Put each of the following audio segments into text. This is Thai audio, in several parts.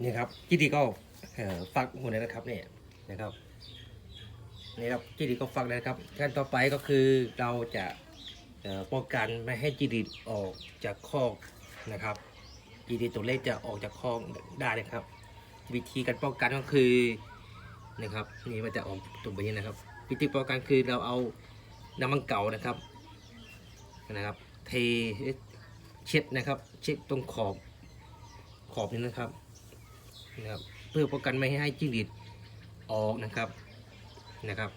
นี่ครับจีดีก็ฟักหมดเลยนะครับเนี่ยนะครับนี่ครับจีดีก็ฟักแล้วนะครับขั้นต่อไปก็คือเราจะป้องกันไม่ให้จีดีออกจากคอกนะครับจีดีตัวเล็กจะออกจากคอกได้นะครับ วิธีการป้องกันก็คือนะครับนี่มันจะออกตัวแบบนี้นะครับ วิธีป้องกันคือเราเอาน้ำมันเก่านะครับนะครับ เทเช็ดนะครับ เช็ดตรงขอบขอบนี้นะครับ นะครับเพื่อป้องกันไม่ให้จิ้งหรีดออกนะครับนะครับ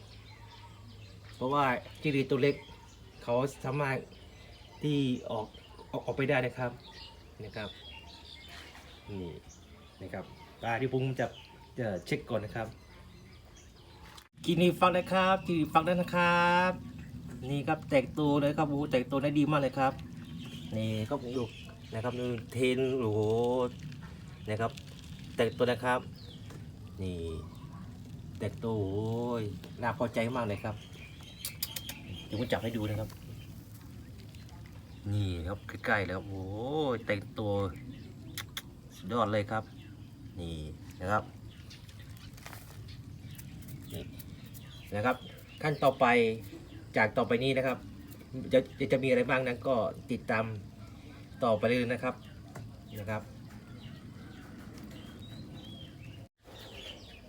เพราะว่าจิ้งหรีดตัวเล็กเขาสามารถที่ออกออกออกไปได้นะครับนะครับนี่นะครับปลาที่ผมจะจะเช็คก่อนนะครับกินนี่ฟังนะครับกินีฟังได้นะครับ นี่ครับแตกตัวเลยครับโอ้แตกตัวได้ดีมากเลยครับ นี่ก็ดูนะครับดูเทนโอ้โหนะครับ แตกตัวนะครับ นี่แตกตัวโอ้ยน่าพอใจมากเลยครับเดี๋ยวผมจับให้ดูนะครับ นี่ครับใกล้ๆแล้วโอ้ยแตกตัวสุดยอดเลยครับ นี่นะครับนี่นะครับ ขั้นต่อไปจากต่อไปนี้นะครับ จะจะจะมีอะไรบ้างนั้นก็ติดตามต่อไปเลยนะครับนะครับ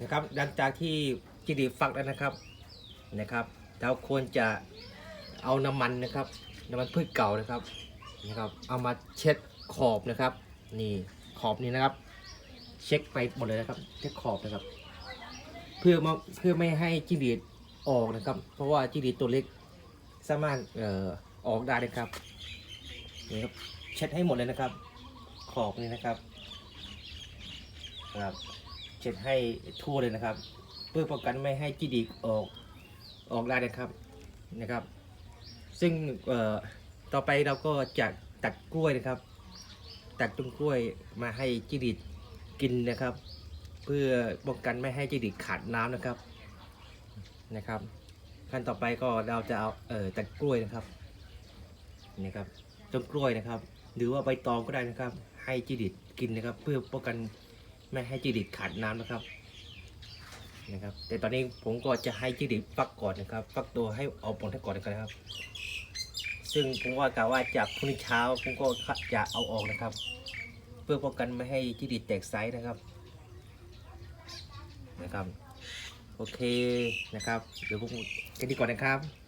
นะครับหลังจากที่จิดีฟักแล้วนะครับนะครับเราควรจะเอาน้ำมันนะครับน้ำมันพืชเก่านะครับนะครับ เอามาเช็ดขอบนะครับ นี่ขอบนี้นะครับ เช็คไปหมดเลยนะครับ เช็คขอบนะครับ เพื่อมาเพื่อไม่ให้จิ้งหรีออกนะครับ เพราะว่าจิ้งหรีตัวเล็กสามารถเอ่อออกได้นะครับนี่ครับเช็ดให้หมดเลยนะครับ ขอบนี้นะครับนะครับ ช็ดให้ทั่วเลยนะครับ เพื่อป้องกันไม่ให้จิ้งหรีดออกออกได้นะครับนะครับ ซึ่งต่อไปเราก็จะตัดกล้วยนะครับ ตัดต้นกล้วยมาให้จิ้งหรีดกินนะครับ เพื่อป้องกันไม่ให้จิ้งหรีดขาดน้ำนะครับนะครับ ขั้นต่อไปก็เราจะเอาเอ่อตัดกล้วยนะครับนี่ครับต้นกล้วยนะครับ หรือว่าใบตองก็ได้นะครับ ให้จิ้งหรีดกินนะครับ เพื่อป้องกัน ไม่ให้จิ้งหรีดขาดน้ำนะครับนะครับ แต่ตอนนี้ผมก็จะให้จิ้งหรีดฟักก่อนนะครับ ฟักตัวให้เอาผลให้ก่อนนะครับ ซึ่งผมว่ากะว่าจากพรุ่งนี้เช้าผมก็จะเอาออกนะครับ เพื่อป้องกันไม่ให้จิ้งหรีดแตกไซส์นะครับนะครับ โอเคนะครับ เดี๋ยวผมแค่นี้ก่อนนะครับ